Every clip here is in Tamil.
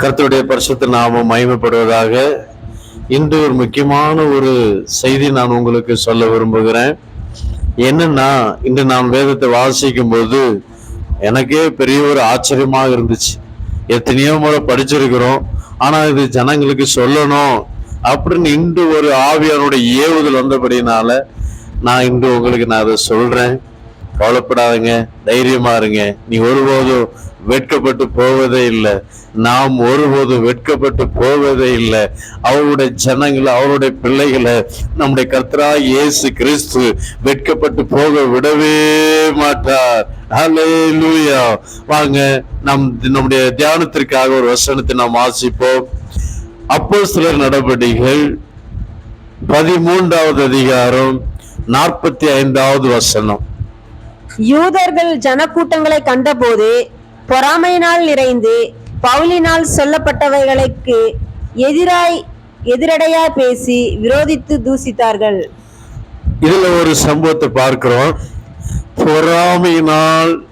கர்த்தருடைய பரிசுத்த நாமம் மயமப்படுவதாக இன்று ஒரு முக்கியமான ஒரு செய்தி நான் உங்களுக்கு சொல்ல விரும்புகிறேன். என்னன்னா இன்று நான் வேதத்தை வாசிக்கும் போது எனக்கே பெரிய ஒரு ஆச்சரியமாக இருந்துச்சு. எத்தனையோ முறை படிச்சிருக்கிறோம். ஆனா இது ஜனங்களுக்கு சொல்லணும் அப்படின்னு இன்று ஒரு ஆவியானுடைய ஏவுதல் வந்தபடினால நான் இன்று உங்களுக்கு நான் அதை சொல்றேன். கவலைப்படாதீங்க தைரியமா இருங்க. நீ ஒருபோதும் வெட்கப்பட்டு போவதே இல்லை. நாம் ஒருபோதும் வெட்கப்பட்டு போவதே இல்லை. அவருடைய ஜனங்களை அவருடைய பிள்ளைகளை நம்முடைய கர்த்தரா இயேசு கிறிஸ்து வெட்கப்பட்டு போக விடவே மாட்டார். ஹalleluya வாங்க நம் நம்முடைய தியானத்திற்காக ஒரு வசனத்தை நாம் வாசிப்போம். அப்போ சிலர் நடவடிக்கைகள் பதிமூன்றாவது அதிகாரம் நாற்பத்தி ஐந்தாவது வசனம். யூதர்கள் ஜனக்கூட்டங்களை கண்டபோது பொறாமையினால் நிறைந்து பவுலினால் சொல்லப்பட்டவைகளுக்கு எதிராய் எதிரடையா பேசி விரோதித்து தூசித்தார்கள். இதுல ஒரு சம்பவத்தை பார்க்கிறோம். பொறாமையினால்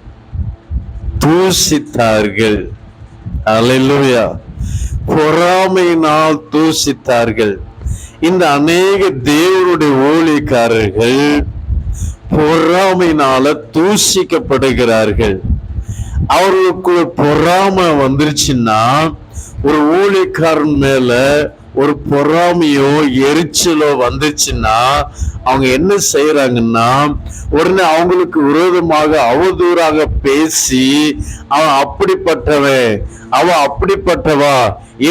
தூசித்தார்கள். அல்லேலூயா. பொறாமையினால் தூசித்தார்கள். இந்த அநேக தேவனுடைய ஊழியக்காரர்கள் பொறாமையினால தூசிக்கப்படுகிறார்கள். அவர்களுக்கு பொறாமை வந்துருச்சுன்னா ஒரு ஊழியக்காரன் மேல ஒரு பொறாமையோ எரிச்சலோ வந்துச்சுன்னா அவங்க என்ன செய்யறாங்கன்னா உடனே அவங்களுக்கு விரோதமாக அவதூறாக பேசி அவன் அப்படிப்பட்டவன் அவன் அப்படிப்பட்டவா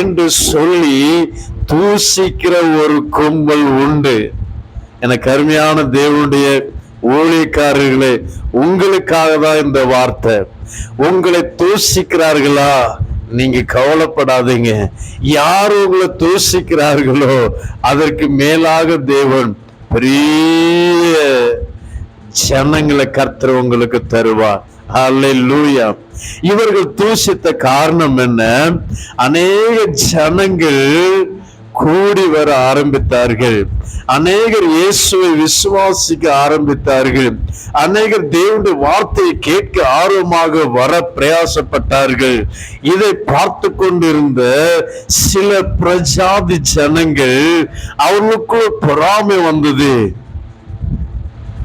என்று சொல்லி தூசிக்கிற ஒரு கும்பல் உண்டு. எனக்கு அருமையான தேவனுடைய ஊழியக்காரர்களே உங்களுக்காக தான் இந்த வார்த்தை? உங்களை தூசிக்கிறார்களா நீங்க கவலைப்படாதீங்க. யார் உங்களை தூசிக்கிறார்களோ அதற்கு மேலாக தேவன் பெரிய ஜனங்களை கர்த்தர் உங்களுக்கு தருவார். அல்லேலூயா இவர்கள் தூசித்த காரணம் என்ன? அநேக ஜனங்கள் கூடி வர ஆரம்பித்தார்கள். அநேகர் இயேசுவை விசுவாசிக்க ஆரம்பித்தார்கள். அநேகர் தேவனுடைய வார்த்தையை கேட்க ஆர்வமாக வர பிரயாசப்பட்டார்கள். இதை பார்த்து கொண்டிருந்த சில பிரஜாதி ஜனங்கள் அவர்களுக்குள்ள பொறாமை வந்தது.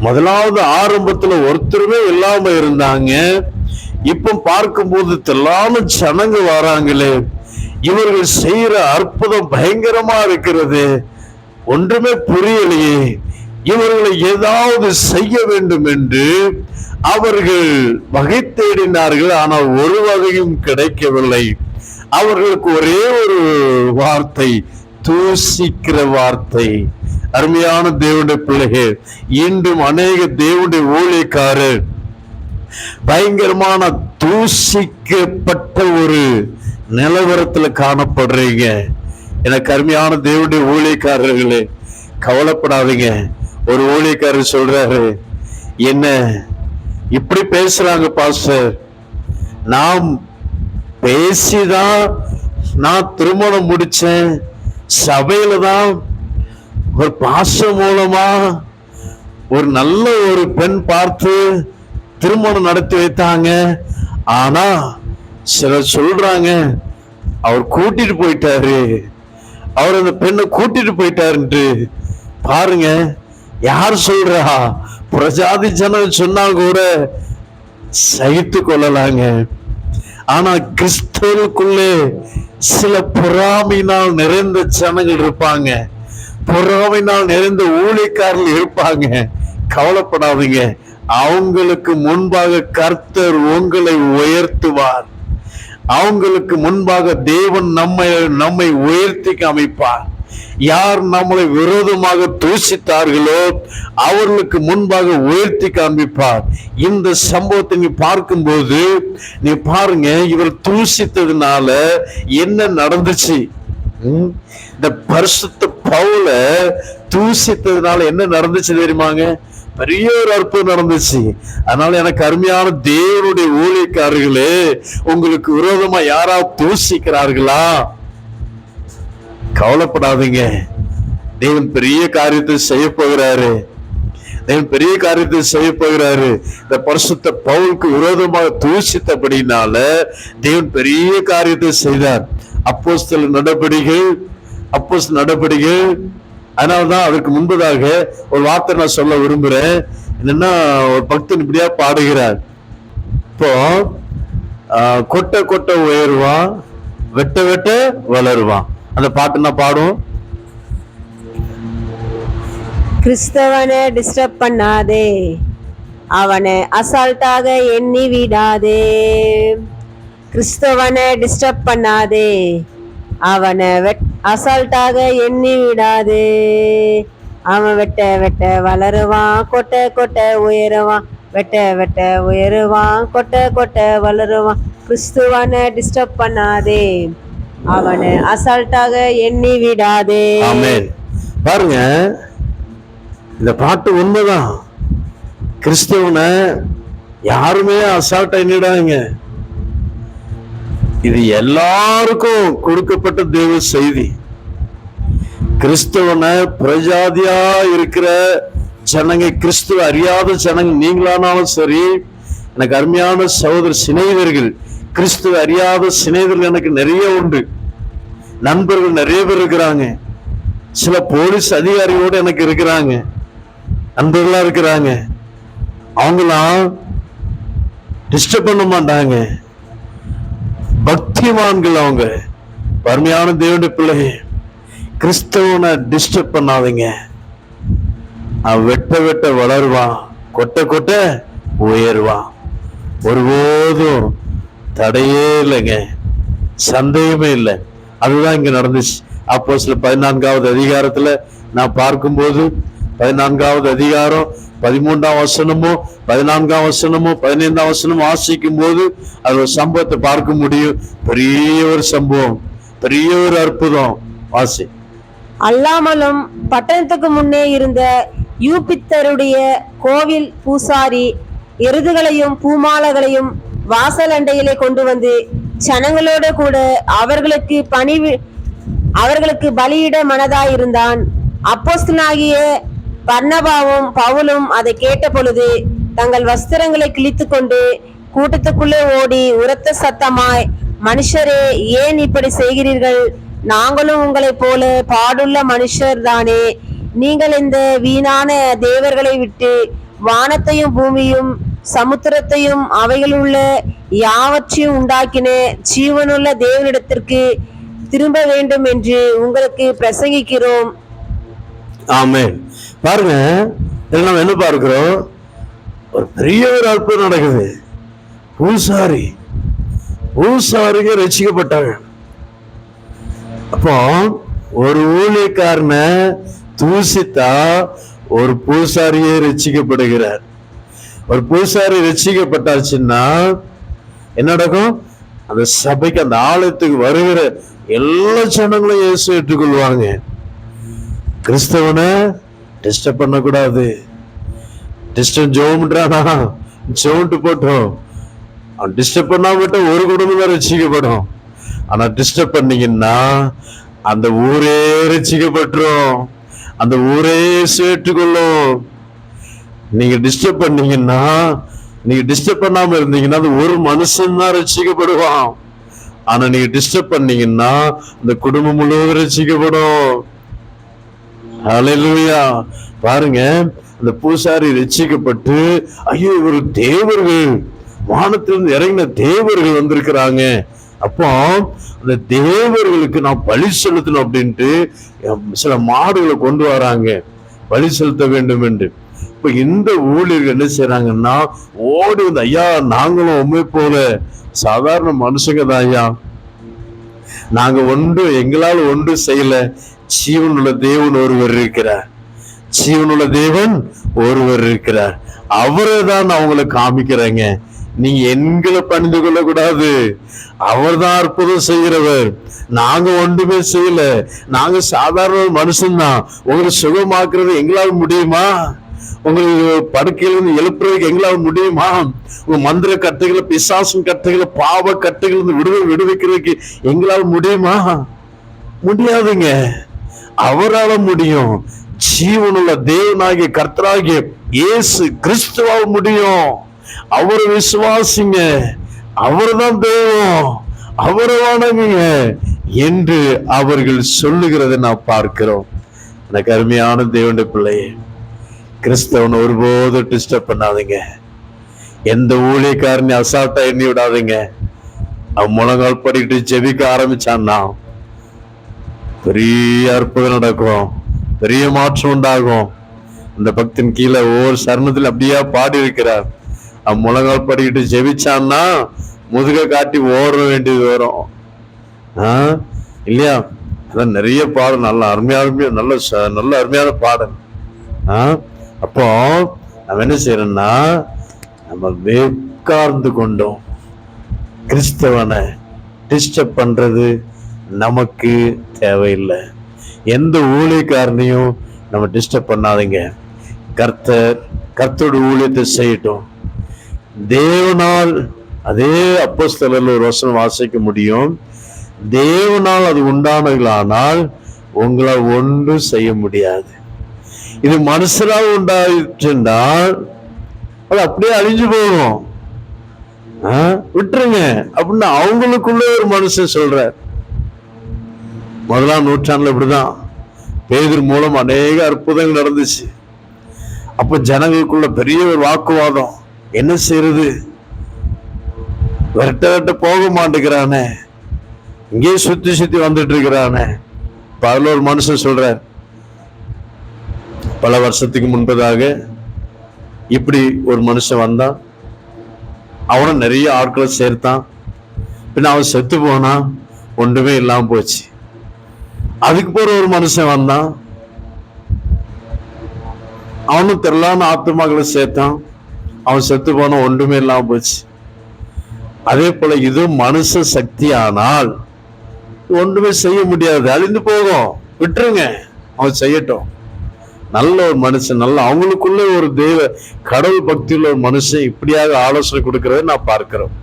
முதலாவது ஆரம்பத்துல ஒருத்தருமே இல்லாம இருந்தாங்க. இப்ப பார்க்கும்போது தெல்லாம ஜனங்க வராங்களே. இவர்கள் செய்யற அற்புதம் பயங்கரமா இருக்கிறது. ஒன்றுமே புரியலையே. இவர்களை ஏதாவது செய்ய வேண்டும் என்று அவர்கள் வகை தேடினார்கள். ஆனால் ஒரு வகையும் கிடைக்கவில்லை. அவர்களுக்கு ஒரே ஒரு வார்த்தை தூசிக்கிற வார்த்தை. அருமையான தேவனுடைய பிள்ளைகள் இன்றும் அநேக தேவனுடைய ஊழியக்காரர் பயங்கரமான தூசிக்கப்பட்ட ஒரு நிலவரத்தில் காணப்படுறீங்க. எனக்கு அருமையான தேவனுடைய ஊழியக்காரர்களே கவலைப்படாதீங்க. ஒரு ஊழியக்காரர் சொல்றாரு என்ன? இப்படி பேசுறாங்க பாஸ்டர். நாம் பேசிதான் நான் திருமணம் முடிச்சேன். சபையில தான் ஒரு பாச மூலமா ஒரு நல்ல ஒரு பெண் பார்த்து திருமணம் நடத்தி வைத்தாங்க. ஆனா சிலர் சொல்றாங்க அவர் கூட்டிட்டு போயிட்டாரு. அவர் அந்த பெண்ணை கூட்டிட்டு போயிட்டாருன்ட்டு பாருங்க யார் சொல்றா? பிரஜாதி ஜனம் சொன்னா கூட சகித்து கொள்ளலாங்க. ஆனா கிறிஸ்தவனுக்குள்ளே சில பொறாமையினால் நிறைந்த ஜனங்கள் இருப்பாங்க. பொறாமையினால் நிறைந்த ஊழியக்காரர்கள் இருப்பாங்க. கவலைப்படாதீங்க. அவங்களுக்கு முன்பாக கர்த்தர் உங்களை உயர்த்துவார். அவங்களுக்கு முன்பாக தேவன் நம்மை நம்மை உயர்த்தி அமைப்பார். யார் நம்மளை விரோதமாக தூசித்தார்களோ அவர்களுக்கு முன்பாக உயர்த்தி காண்பிப்பார் இந்த சம்பவத்தை நீ பார்க்கும்போது நீ பாருங்க இவர் தூசித்ததுனால என்ன நடந்துச்சு? இந்த பரிசுத்த பவுல தூசித்ததுனால என்ன நடந்துச்சு தெரியுமாங்க? பெரிய ஒரு அற்புதம் நடந்துச்சு. அதனால எனக்கு அருமையான தேவனுடைய ஊழியக்காரர்களே உங்களுக்கு விரோதமா யாராவது தூசிக்கிறார்களா? கவலைப்படாதீங்க. தேவன் பெரிய காரியத்தை செய்ய போகிறாரு. தேவன் பெரிய காரியத்தை செய்ய போகிறாரு. இந்த பரிசுத்த பவுலுக்கு விரோதமாக தூசித்தபடினால தேவன் பெரிய காரியத்தை செய்தார். அப்போஸ்தல நடபடிகள் அப்போஸ் நடபடிகள். அதனாலதான் அதற்கு முன்பதாக ஒரு வார்த்தை நான் சொல்ல விரும்புறேன். என்னன்னா ஒரு பக்தன் இப்படியா பாடுகிறார். இப்போ கொட்ட கொட்ட உயர்வான் வெட்ட வெட்ட வளருவான் அந்த பாட்டு நான் பாடும்? கிறிஸ்தவனை டிஸ்டர்ப் பண்ணாதே. அவனை அசால்ட்டாக எண்ணி விடாதே. கிறிஸ்தவனை டிஸ்டர்ப் பண்ணாதே. அவனை வெட் அசால்ட்டாக எண்ணி விடாதே அவன் வெட்ட வெட்ட வளருவான் கொட்ட கொட்ட உயருவான். வெட்ட வெட்ட உயருவான் கொட்ட கொட்ட வளருவான். கிறிஸ்துவனை டிஸ்டர்ப் பண்ணாதே. அவனை அசால்ட்டாக எண்ணி விடாதே பாருங்க இந்த பாட்டு உண்மைதான். கிறிஸ்துவனை யாருமே அசால்ட்டா எண்ணிடாங்க இது எல்லாருக்கும் கொடுக்கப்பட்ட தேவ செய்தி. கிறிஸ்துவனை பிரஜாதியா இருக்கிற ஜனங்க கிறிஸ்துவ அறியாத ஜனங்க நீங்களானாலும் சரி எனக்கு அருமையான சகோதர சிநேகிதர்கள் கிறிஸ்துவ அறியாத சிநேகிதர்கள் எனக்கு நிறைய உண்டு. நண்பர்கள் நிறைய பேர் இருக்கிறாங்க. சில போலீஸ் அதிகாரியோடு எனக்கு இருக்கிறாங்க. நண்பர்களா இருக்கிறாங்க. அவங்களாம் டிஸ்டர்ப் பண்ண மாட்டாங்க. பக்திமான்கள் அவங்க. வறுமையான தேவனுடைய பிள்ளை கிறிஸ்தவனை டிஸ்டர்ப் பண்ணாதீங்க. அவன் வெட்ட வெட்ட வளருவான் கொட்ட கொட்ட உயர்வான். ஒருபோதும் தடையே இல்லைங்க. சந்தேகமே இல்லை. அதுதான் இங்க நடந்துச்சு. அப்போ சில பதினான்காவது அதிகாரத்துல நான் பார்க்கும்போது பதினான்காவது அதிகாரம் பதிமூன்றாம் வசனமோ பதினான்காம் வசனமோ பதினைந்தாம் வசனமோ வாசிக்கும் போது அது ஒரு சம்பவத்தை பார்க்க முடியும். பெரிய ஒரு சம்பவம் பெரிய ஒரு அற்புதம். வாசி. அல்லாமலும் பட்டணத்துக்கு முன்னே இருந்த யூபித்தருடைய கோவில் பூசாரி எருதுகளையும் பூமாலைகளையும் வாசல் அண்டையிலே கொண்டு வந்து ஜனங்களோட கூட அவர்களுக்கு பணி அவர்களுக்கு பலியிட மனதாயிருந்தான். அப்போஸ்தலனாகிய பர்ணபாவும் பவுலும் அதை கேட்ட பொழுது தங்கள் வஸ்திரங்களை கிழித்து கொண்டு கூட்டத்துக்குள்ளே ஓடி உரத்த சத்தமாய் மனுஷரே ஏன் இப்படி செய்கிறீர்கள்? நாங்களும் உங்களைப் போல பாடுள்ள மனுஷர் தானே. நீங்கள் இந்த வீணான தேவர்களை விட்டு வானத்தையும் பூமியும் சமுத்திரத்தையும் அவைகளுள்ள யாவற்றையும் உண்டாக்கின ஜீவனுள்ள தேவனிடத்திற்கு திரும்ப வேண்டும் என்று உங்களுக்கு பிரசங்கிக்கிறோம். ஆமென். பாருங்க இதில் நம்ம என்ன பார்க்கிறோம்? ஒரு பெரிய ஒரு அற்புதம் நடக்குது. பூசாரி பூசாரிங்க ரசிக்கப்பட்டாங்க. அப்போ ஒரு ஊழியக்காரனை தூசித்தா ஒரு பூசாரியே ரசிக்கப்படுகிறார். ஒரு பூசாரி ரசிக்கப்பட்டாச்சுன்னா என்ன நடக்கும்? அந்த சபைக்கு அந்த ஆலயத்துக்கு வருகிற எல்லா ஜனங்களும் இயேசு ஏற்றுக்கொள்வாங்க. கிறிஸ்தவனை டிஸ்டர்ப் பண்ணக்கூடாது. டிஸ்டர்ப் ஜோம்ன்றானா ஜோன்ட்டு போட்டோம். அவன் டிஸ்டர்ப் பண்ணாம மட்டும் ஒரு குடும்பம் தான் ரசிக்கப்படும். ஆனால் டிஸ்டர்ப் பண்ணீங்கன்னா அந்த ஊரே ரசிக்கப்பட்டுரும். அந்த ஊரே சேர்த்துக்கொள்ளும் நீங்கள் டிஸ்டர்ப் பண்ணீங்கன்னா நீங்கள் டிஸ்டர்ப் பண்ணாமல் இருந்தீங்கன்னா அந்த ஒரு மனுஷன் தான் ரசிக்கப்படுவான். ஆனால் நீங்கள் டிஸ்டர்ப் பண்ணீங்கன்னா அந்த குடும்பம் முழுவதும் ரசிக்கப்படும். ஹalleluya. பாருங்க அந்த பூசாரி ரட்சிக்கப்பட்டு ஐயோ இவர் தேவர்கள். வானத்திலிருந்து இறங்கின தேவர்கள் வந்திருக்கிறாங்க. அப்போ அந்த தேவர்களுக்கு நான் பலி செலுத்தணும் அப்படின்ட்டு சில மாடுகளை கொண்டு வராங்க. பலி செலுத்த வேண்டும் என்று. இப்ப இந்த ஊழியர்கள் என்ன செய்யறாங்கன்னா ஓடி வந்து ஐயா நாங்களும் உண்மை போல சாதாரண மனுஷங்க தான் ஐயா. நாங்க ஒன்று எங்களால் ஒன்று செய்யல. ஜீவனுள்ள தேவன் ஒருவர் இருக்கிறார். ஜீவனுள்ள தேவன் ஒருவர் இருக்கிறார். அவரை தான் நான் உங்களை காமிக்கிறேங்க. நீங்க எங்களை பணிந்து கொள்ள கூடாது அவர் தான் அற்புதம் செய்கிறவர். நாங்க ஒன்றுமே செய்யல. நாங்க சாதாரண ஒரு மனுஷன்தான். உங்களை சுகமாக்குறது எங்களால் முடியுமா? உங்களுக்கு படுக்கையிலிருந்து எழுப்புறதுக்கு எங்களால் முடியுமா? உங்க மந்திர கட்டுகளை பிசாசும் கட்டுகளை பாவ கட்டுகள் இருந்து விடுவி விடுவிக்கிறதுக்கு எங்களால் முடியுமா? முடியாதுங்க. அவரால் முடியும். ஜீவனுள்ள தேவனாகிய கர்த்தராகிய இயேசு கிறிஸ்துவால் முடியும். அவரை விசுவாசிங்க. அவர்தான் தெய்வம் அவரை வணங்குங்க என்று அவர்கள் சொல்லுகிறதை நான் பார்க்கிறோம். எனக்கு அருமையான தேவண்ட பிள்ளையே கிறிஸ்தவன் ஒருபோதும் டிஸ்டர்ப் பண்ணாதீங்க. எந்த ஊழியக்காரனையும் அசால்ட்டா எண்ணி விடாதீங்க. அவன் முழங்கால் படிக்கிட்டு ஜெபிக்க ஆரம்பிச்சான்னா பெரிய அற்புதம் நடக்கும். பெரிய மாற்றம் உண்டாகும். இந்த பக்தின் கீழே ஒவ்வொரு சரணத்தில் அப்படியே பாடி இருக்கிறார். அவன் முழங்கால் படிக்கிட்டு ஜெபிச்சான்னா முதுக காட்டி ஓட வேண்டியது வரும். ஆ? இல்லையா? அதான் நிறைய பாடல் நல்ல அருமையா அருமையா நல்ல ச- நல்ல அருமையான பாடல். ஆ? அப்போ நம்ம என்ன செய்யறோம்னா நம்ம உட்கார்ந்து கொண்டோம். கிறிஸ்தவனை டிஸ்டர்ப் பண்றது நமக்கு தேவையில்லை. எந்த ஊழியக்காரனையும் நம்ம டிஸ்டர்ப் பண்ணாதீங்க. கர்த்தர் கர்த்தோட ஊழியத்தை செய்யட்டும். தேவனால் அதே அப்போஸ்தலர்ல ஒரு வசனம் வாசிக்க முடியும். தேவனால் அது உண்டானவர்களானால் உங்களால் ஒன்றும் செய்ய முடியாது. இது மனசராக உண்டாயிற்றுனால் அது அப்படியே அழிஞ்சு போகும் ஆ, விட்டுருங்க. அப்படின்னு அவங்களுக்குள்ளே ஒரு மனுஷன் சொல்றார். முதலாம் நூற்றாண்டில் இப்படி தான் பேதர் மூலம் அநேக அற்புதங்கள் நடந்துச்சு. அப்போ ஜனங்களுக்குள்ள பெரிய ஒரு வாக்குவாதம். என்ன செய்யறது விரட்ட விரட்ட போக மாட்டேங்கிறானே. இங்கேயே சுற்றி சுற்றி வந்துட்டு இருக்கிறானே. இப்ப ஒரு மனுஷன் சொல்கிறார் பல வருஷத்துக்கு முன்பதாக இப்படி ஒரு மனுஷன் வந்தான். அவனும் நிறைய ஆட்களை சேர்த்தான். பின்ன அவன் செத்து போனான். ஒன்றுமே இல்லாமல் போச்சு. அதுக்கு போற ஒரு மனுஷன் வந்தான். அவனும் திரளான ஆத்துமாக்களை சேர்த்தான். அவன் செத்து போன ஒன்றுமே இல்லாம போச்சு. அதே போல இது மனுஷ சக்தி ஆனால் ஒன்றுமே செய்ய முடியாது. அழிந்து போகும். விட்டுருங்க. அவன் செய்யட்டும். நல்ல ஒரு மனுஷன் நல்ல அவங்களுக்குள்ள ஒரு தெய்வ கடவுள் பக்தியுள்ள ஒரு மனுஷன் இப்படியாக ஆலோசனை கொடுக்கறதை நான் பார்க்கிறோம்.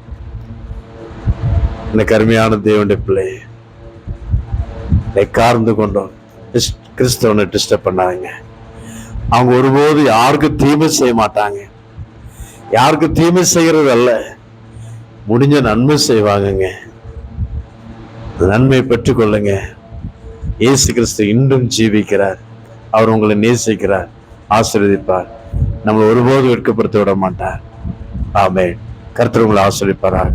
இந்த கருமையான தேவனுடைய பிள்ளை கார்ந்து கொண்டோம் கிறிஸ்தவனை டிஸ்டர்ப் பண்ணாங்க அவங்க ஒருபோது யாருக்கும் தீமை செய்ய மாட்டாங்க. யாருக்கும் தீமை செய்கிறது அல்ல. முடிஞ்ச நன்மை செய்வாங்கங்க. நன்மை பெற்றுக்கொள்ளுங்க இயேசு கிறிஸ்து இன்றும் ஜீவிக்கிறார். அவர் உங்களை நேசிக்கிறார். ஆசீர்வதிப்பார். நம்மளை ஒருபோதும் வெட்கப்படுத்த விட மாட்டார். ஆமே கருத்தர் உங்களை ஆசீர்வதிப்பாராக.